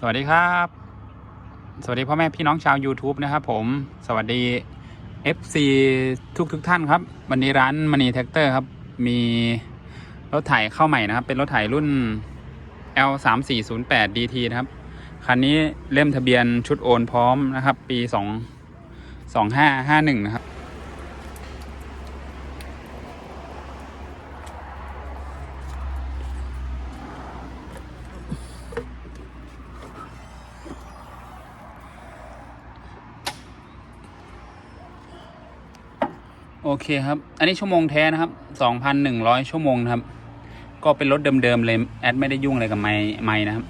สวัสดีครับ สวัสดีพ่อแม่พี่น้องชาว YouTube นะครับผม สวัสดี FC ทุกทุกท่านครับ วันนี้ร้านมณีแท็กเตอร์ครับ มีรถไถเข้าใหม่นะครับ เป็นรถไถรุ่น L 3 4 0 8 DT นะครับ คันนี้เล่มทะเบียนชุดโอนพร้อมนะครับ ปี 2 2551 นะครับ โอเคครับ อันนี้ชั่วโมงแท้นะครับ 2,100 ชั่วโมงนะครับ ก็เป็นรถเดิมๆเลย แอดไม่ได้ยุ่งอะไรกับไม้ไม้นะครับ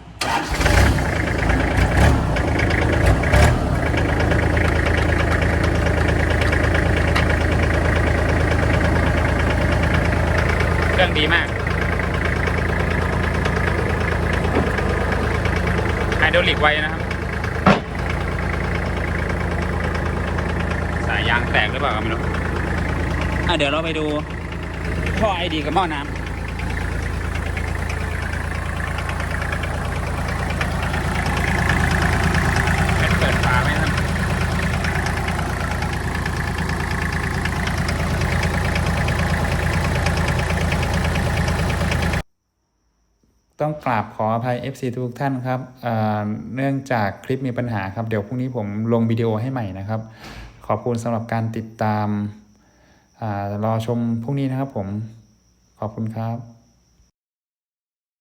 เครื่องดีมากไฮดรอลิกไว้นะครับ สายยางแตกหรือเปล่าก็ไม่รู้ อะเดี๋ยวเราไปดูท่อไอดีกับหม้อน้ำเป็นเปิดฝาไหมครับต้องกราบขออภัย FC ทุกท่านครับอ่าเนื่องจากคลิปมีปัญหาครับ เดี๋ยวพรุ่งนี้ผมลงวิดีโอให้ใหม่นะครับ ขอบคุณสำหรับการติดตามอา รอชมพรุ่งนี้นะครับผม ขอบคุณครับ